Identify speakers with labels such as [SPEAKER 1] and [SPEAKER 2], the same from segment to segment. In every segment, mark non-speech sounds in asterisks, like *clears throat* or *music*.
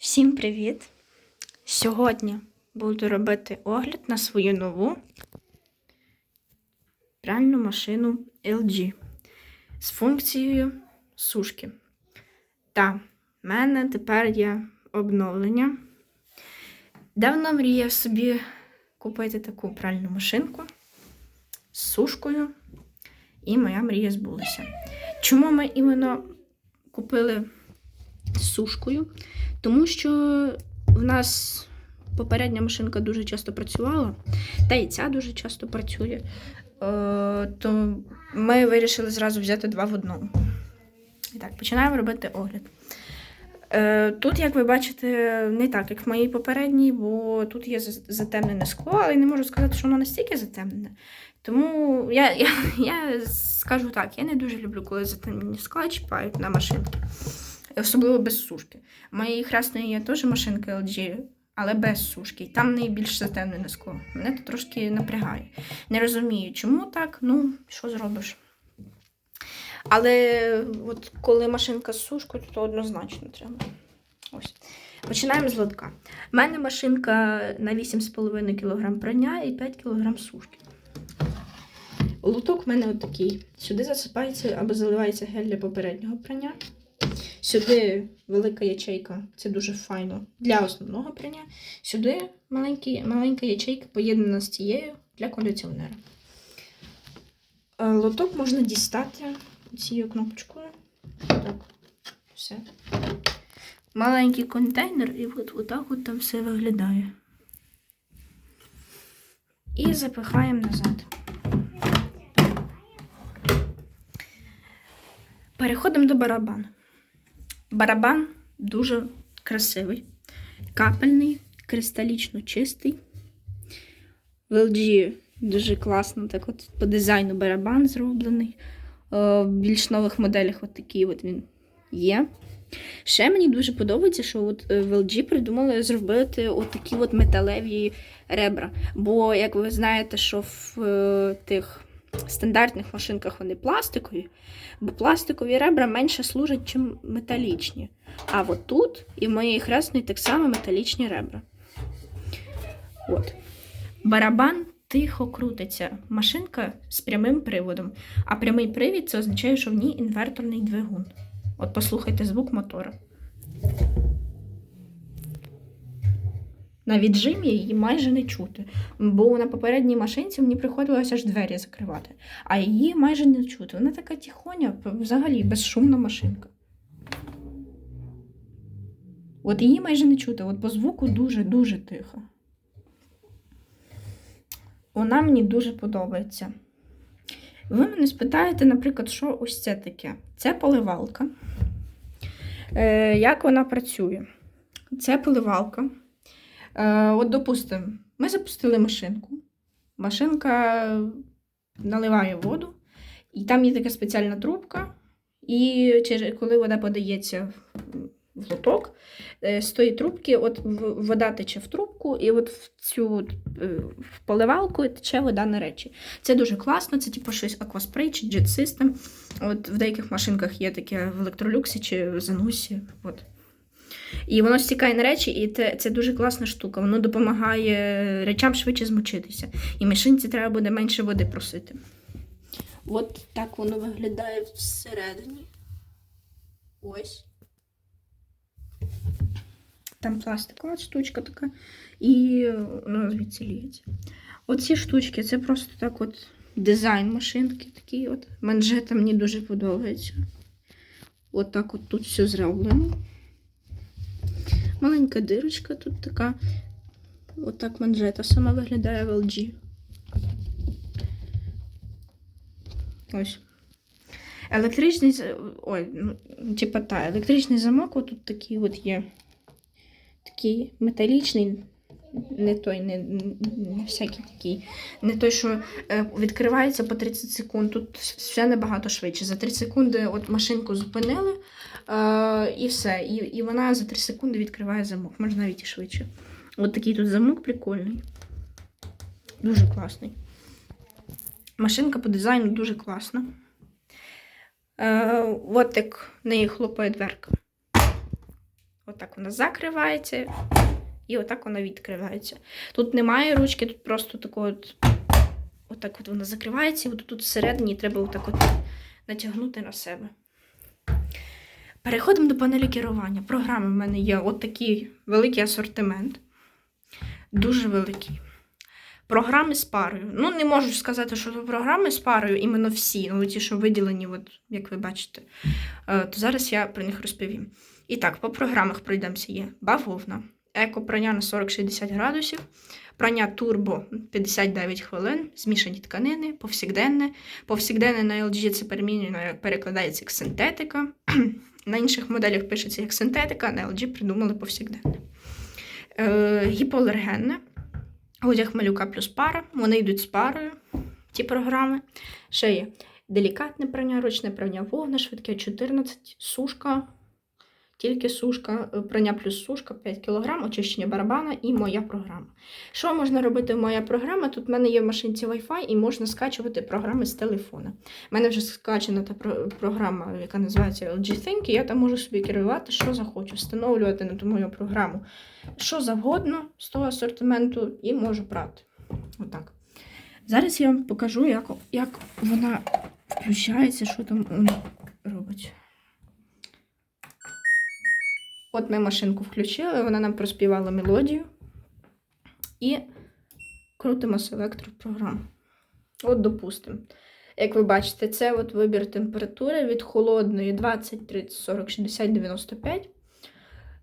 [SPEAKER 1] Всім привіт! Сьогодні буду робити огляд на свою нову пральну машину LG з функцією сушки. Та в мене тепер є обновлення. Давно мріяв собі купити таку пральну машинку з сушкою, і моя мрія збулася. Чому ми іменно купили з сушкою? Тому що в нас попередня машинка дуже часто працювала, та і ця дуже часто працює. Е, то ми вирішили зразу взяти два в одному. І так, починаємо робити огляд. Е, Тут, як ви бачите, не так, як в моїй попередній, бо тут є затемнене скло, але не можу сказати, що воно настільки затемнене. Тому я, я, я скажу так, я не дуже люблю, коли затемнені скла чіпають на машинки. Особливо без сушки. Моєї хресної є теж машинка LG, але без сушки. І там найбільш затемнене скло. Мене це трошки напрягає. Не розумію, чому так, ну, що зробиш. Але от коли машинка з сушкою, то однозначно треба. Ось. Починаємо з лотка. У мене машинка на 8,5 кг прання і 5 кг сушки. Лоток в мене отакий. Сюди засипається або заливається гель для попереднього прання. Сюди велика ячейка, це дуже файно для основного прання. Сюди маленькі, маленька ячейка поєднана з тією для кондиціонера. Е, Лоток можна дістати цією кнопочкою. Так, все. Маленький контейнер, і от отак от там все виглядає. І запихаємо назад. Переходимо до барабану. Барабан дуже красивий, капельний, кристалічно чистий. В LG дуже класно, так от по дизайну барабан зроблений. Е, В більш нових моделях от такий от він є. Ще мені дуже подобається, що от е, в LG придумали зробити от такі от металеві ребра. Бо, як ви знаєте, що в е, тих стандартних машинках вони пластикові, бо пластикові ребра менше служать, ніж металічні. А от тут і в моєї хресної так само металічні ребра. От. Барабан тихо крутиться. Машинка з прямим приводом. А прямий привід це означає, що в ній інверторний двигун. От послухайте звук мотора. На віджимі її майже не чути, бо на попередній машинці мені приходилося аж двері закривати, а її майже не чути. Вона така тихоня, взагалі безшумна машинка. От її майже не чути, от по звуку дуже-дуже тихо. Вона мені дуже подобається. Ви мене спитаєте, наприклад, що ось це таке? Це поливалка. Е, як вона працює? Це поливалка. Е, от, допустимо, ми запустили машинку. Машинка наливає воду, і там є така спеціальна трубка. І коли вода подається в лоток, е, з тої трубки от вода тече в трубку, і от в цю е, в поливалку тече вода на речі. Це дуже класно, це типу щось акваспрей чи. От в деяких машинках є таке в електролюксі чи в Занусі. От. І воно стікає на речі, і це, це дуже класна штука. Воно допомагає речам швидше змочитися. І машинці треба буде менше води просити. От так воно виглядає всередині. Ось. Там пластикова штучка така, і воно звідси ліється. Оці штучки це просто так от дизайн машинки такий от. Манжета мені дуже подобається. От так от тут все зроблено. Маленька дирочка тут така. Отак манжета сама виглядає в LG. Ось. Електричний. Ой, ну, типа та, електричний замок отут такий от є. Такий металічний, не той, не, всякий такий. Не той, що е, відкривається по 30 секунд. Тут все набагато швидше. За 3 секунди от машинку зупинили е, і все. І, і вона за 3 секунди відкриває замок. Може навіть і швидше. От такий тут замок прикольний. Дуже класний. Машинка по дизайну дуже класна. Е, от як неї хлопає дверка. Отак вона закривається, і отак вона відкривається. Тут немає ручки, тут просто такого от, отак от вона закривається, і тут всередині треба отак от натягнути на себе. Переходимо до панелі керування. Програми в мене є от такий великий асортимент. Дуже великий. Програми з парою. Ну, не можу сказати, що програми з парою, іменно всі, ну ті, що виділені, от, як ви бачите. Е, То зараз я про них розповім. І так, по програмах пройдемося. Є бавовна, еко прання на 40-60 градусів, прання турбо 59 хвилин, змішані тканини, повсякденне. Повсякденне на LG це перемінює, перекладається як синтетика. *clears throat* На інших моделях пишеться як синтетика, а на LG придумали повсякденне. Е, гіпоалергенне. Одяг малюка плюс пара. Вони йдуть з парою, ті програми. Ще є делікатне прання, ручне прання вогна, швидке 14, сушка, тільки сушка, е, прання плюс сушка 5 кг, очищення барабана і моя програма. Що можна робити в моя програма? Тут в мене є в машинці Wi-Fi і можна скачувати програми з телефона. У мене вже скачана та програма, яка називається LG Think, і я там можу собі керувати, що захочу, встановлювати на ту мою програму що завгодно з того асортименту і можу брати. Отак. Зараз я вам покажу, як, як вона включається, що там робить. От ми машинку включили, вона нам проспівала мелодію. І крутимо селектор програм. От, допустимо. Як ви бачите, це от вибір температури від холодної 20, 30, 40, 60, 95.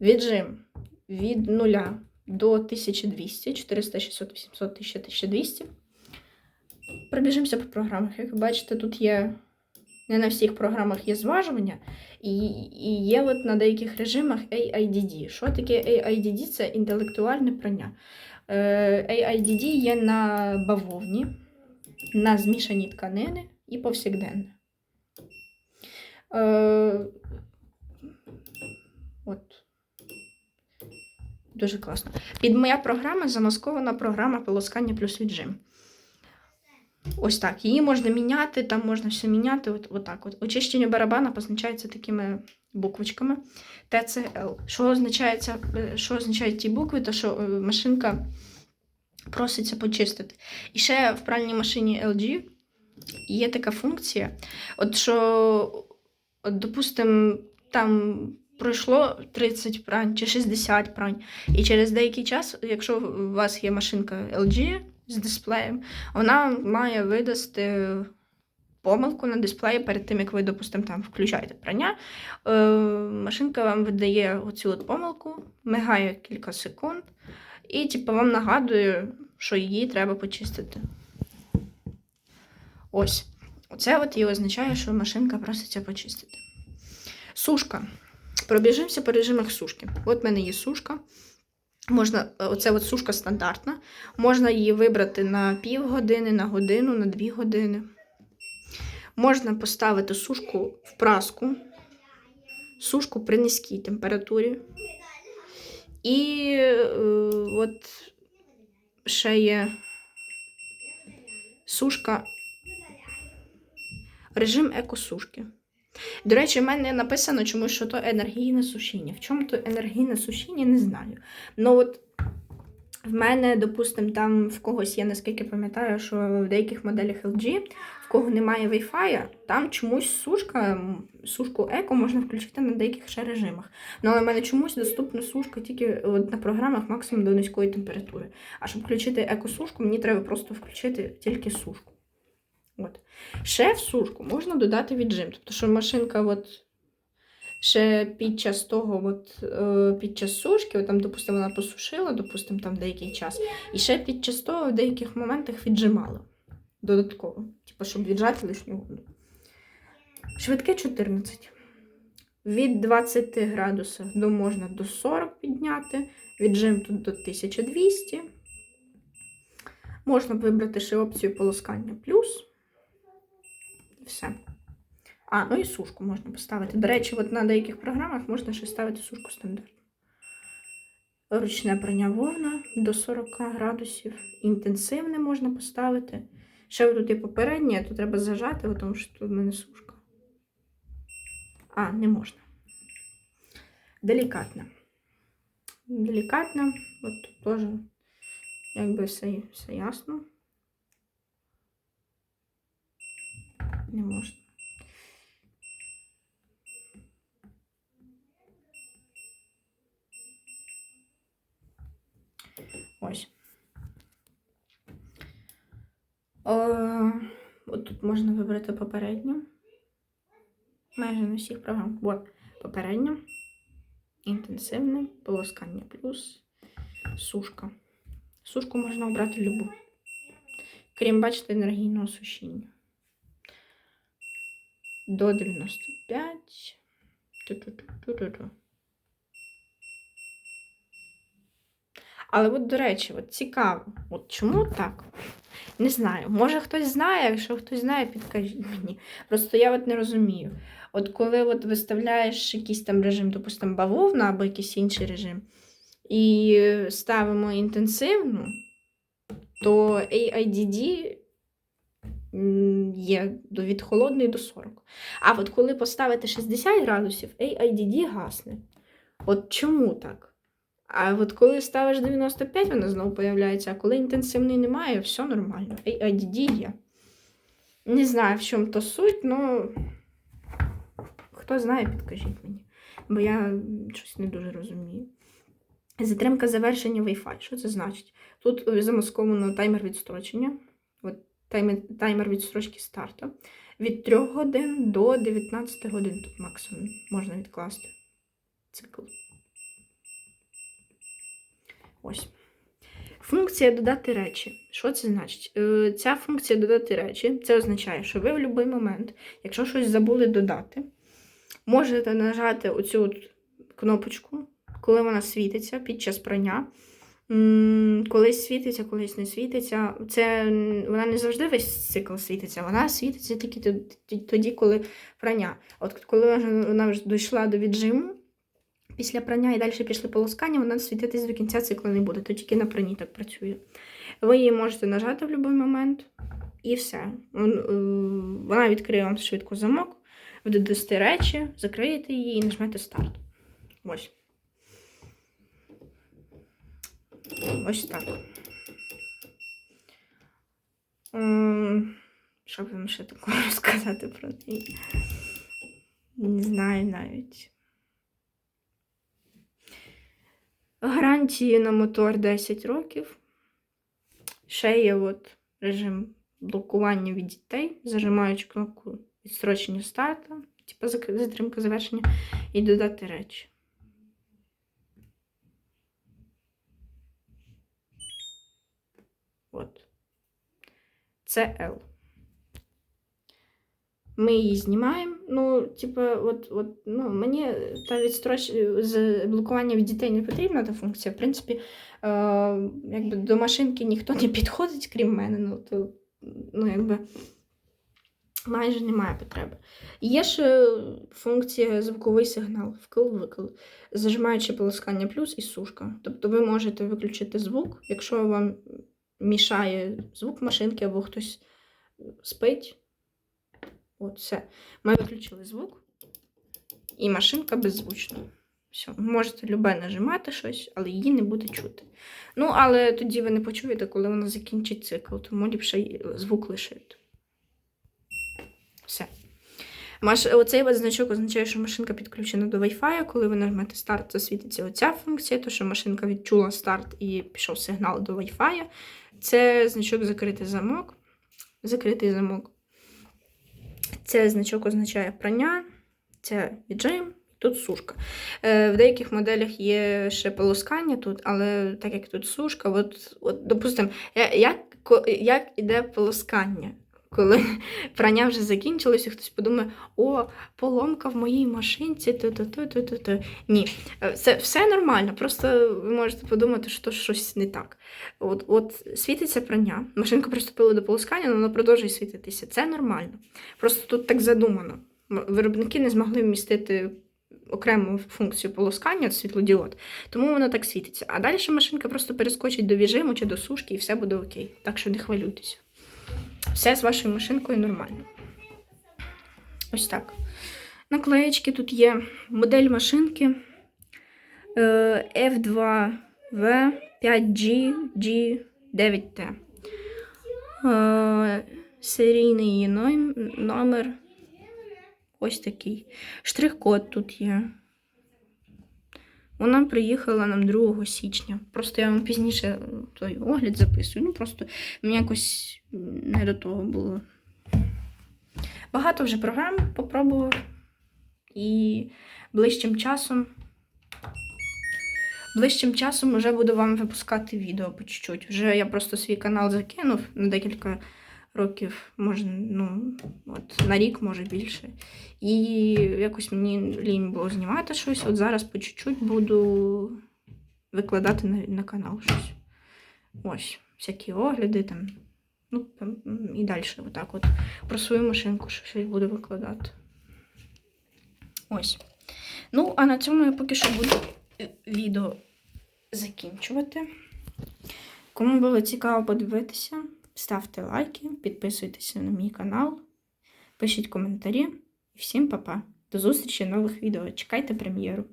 [SPEAKER 1] Віджим від 0 до 1200, 400, 600, 800, 1000, 1200. Пробіжимося по програмах. Як ви бачите, тут є не на всіх програмах є зважування, і, і є от на деяких режимах AIDD. Що таке AIDD? Це інтелектуальне прання. Е, AIDD є на бавовні, на змішані тканини і повсякденне. Е, от. Дуже класно. Під моя програма замаскована програма полоскання плюс віджим. Ось так. Її можна міняти, там можна все міняти. От, от так. От. Очищення барабана позначається такими буквочками. TCL. Що, означається, е, що означають ті букви? То що е, машинка проситься почистити. І ще в пральній машині LG є така функція. От що, от, допустимо, там пройшло 30 прань чи 60 прань. І через деякий час, якщо у вас є машинка LG з дисплеєм, вона має видасти помилку на дисплеї перед тим, як ви, допустимо, там включаєте прання. Е, машинка вам видає оцю от помилку, мигає кілька секунд, і типу, вам нагадує, що її треба почистити. Ось. Оце от і означає, що машинка проситься почистити. Сушка. Пробіжимося по режимах сушки. От в мене є сушка. Можна, оце от сушка стандартна. Можна її вибрати на півгодини, на годину, на дві години. Можна поставити сушку в праску, сушку при низькій температурі. І е, от ще є сушка, режим екосушки. До речі, в мене написано чомусь, що то енергійне сушіння. В чому то енергійне сушіння, не знаю. Ну от в мене, допустимо, там в когось, я наскільки пам'ятаю, що в деяких моделях LG, в кого немає Wi-Fi, там чомусь сушка, сушку еко можна включити на деяких ще режимах. Ну, але в мене чомусь доступна сушка тільки от на програмах максимум до низької температури. А щоб включити еко-сушку, мені треба просто включити тільки сушку. Ще в сушку можна додати віджим. Тобто, що машинка от ще під час того, от, е, під час сушки, от там, допустимо, вона посушила, допустимо, там деякий час, і ще під час того в деяких моментах віджимала додатково, типу, щоб віджати лишню воду. Швидке 14. Від 20 градусів до можна до 40 підняти, віджим тут до 1200. Можна вибрати ще опцію полоскання плюс. Все. А, ну і сушку можна поставити. До речі, от на деяких програмах можна ще ставити сушку стандартну. Ручне прання вовна до 40 градусів. Інтенсивне можна поставити. Ще тут є попереднє, то треба зажати, тому що тут в мене сушка. А, не можна. Делікатне. делікатна. От тут теж якби все, все ясно. Не можна. Ось. Е, от тут можна вибрати попередню. Майже на всіх програм. От, попередньо. Інтенсивне, полоскання плюс, сушка. Сушку можна обрати любу. Крім, бачите, енергійного сушіння. До 95. Але от, до речі, от цікаво, от чому так? Не знаю. Може хтось знає, якщо хтось знає, підкажіть мені. Просто я от не розумію. От коли от виставляєш якийсь там режим, допустимо, бавовна або якийсь інший режим, і ставимо інтенсивну, то AIDD є від холодної до 40. А от коли поставити 60 градусів, AIDD гасне. От чому так? А от коли ставиш 95, вона знову появляється, а коли інтенсивної немає, все нормально. AIDD є. Не знаю, в чому то суть, але хто знає, підкажіть мені. Бо я щось не дуже розумію. Затримка завершення Wi-Fi. Що це значить? Тут е, замасковано таймер відстрочення. Таймер відстрочки старту. Від 3 годин до 19 годин тут максимум можна відкласти цикл. Ось. Функція додати речі. Що це значить? Е, Ця функція додати речі, це означає, що ви в будь-який момент, якщо щось забули додати, можете нажати оцю от кнопочку, коли вона світиться під час прання. Колись світиться, колись не світиться. Це вона не завжди весь цикл світиться, вона світиться тільки тоді- коли прання. От коли вона вже дійшла до віджиму, після прання і далі пішли полоскання, вона світитись до кінця цикла не буде, то тільки на пранні так працює. Ви її можете нажати в будь-який момент, і все. Е, Вона відкриє вам швидко замок, ви додасте речі, закриєте її і нажмете старт. Ось. Ось так. Що вам ще такого *laughs* розказати про неї? Не знаю навіть. Гарантії на мотор 10 років. Ще є от режим блокування від дітей, зажимаючи кнопку відстрочення старту, типу затримка завершення, і додати речі. От. Це L. Ми її знімаємо. Ну, типу, от, от, ну, мені та відстроч... з блокування від дітей не потрібна та функція. В принципі, е, якби до машинки ніхто не підходить, крім мене. Ну, то, ну, якби, майже немає потреби. Є ще функція звуковий сигнал, вкл-викл, зажимаючи полоскання плюс і сушка. Тобто ви можете виключити звук, якщо вам мішає звук машинки або хтось спить. От, все. Ми виключили звук, і машинка беззвучна. Все, можете любе нажимати щось, але її не буде чути. Ну, але тоді ви не почуєте, коли вона закінчить цикл, тому ліпше звук лишити. Все. Маш... Оцей значок означає, що машинка підключена до Wi-Fi. Коли ви нажмете старт, засвітиться оця функція, то що машинка відчула старт і пішов сигнал до Wi-Fi. Це значок закритий замок. Закритий замок. Це значок означає прання, це віджим, тут сушка. Е, в деяких моделях є ще полоскання тут, але так як тут сушка, от, от допустимо, як, як іде полоскання? Коли *laughs* прання вже закінчилось, і хтось подумає, о, поломка в моїй машинці, то-то-то-то-то. Ні, це все нормально. Просто ви можете подумати, що щось не так. От, от світиться прання, машинка приступила до полоскання, але вона продовжує світитися. Це нормально. Просто тут так задумано. Виробники не змогли вмістити окрему функцію полоскання світлодіод, тому воно так світиться. А далі машинка просто перескочить до віджиму чи до сушки, і все буде окей. Так що не хвилюйтеся. Все з вашою машинкою нормально. Ось так. Наклеєчки тут є модель машинки. е, F2V 5G G9T. Е, Серійний номер. Ось такий. Штрих-код тут є. Вона приїхала нам 2 січня. Просто я вам пізніше той огляд записую. Ну, просто мені якось не до того було. Багато вже програм попробував. І ближчим часом. Ближчим часом вже буду вам випускати відео по чуть-чуть. Вже я просто свій канал закинув на декілька років, може, ну, от на рік, може більше. І якось мені лінь було знімати щось. От зараз по чуть-чуть буду викладати на, на канал щось. Ось, всякі огляди там. Ну, там, і далі отак от про свою машинку щось буду викладати. Ось. Ну, а на цьому я поки що буду е, відео закінчувати. Кому було цікаво подивитися, ставте лайки, підписуйтеся на мій канал, пишіть коментарі. І всім па-па. До зустрічі нових відео. Чекайте прем'єру.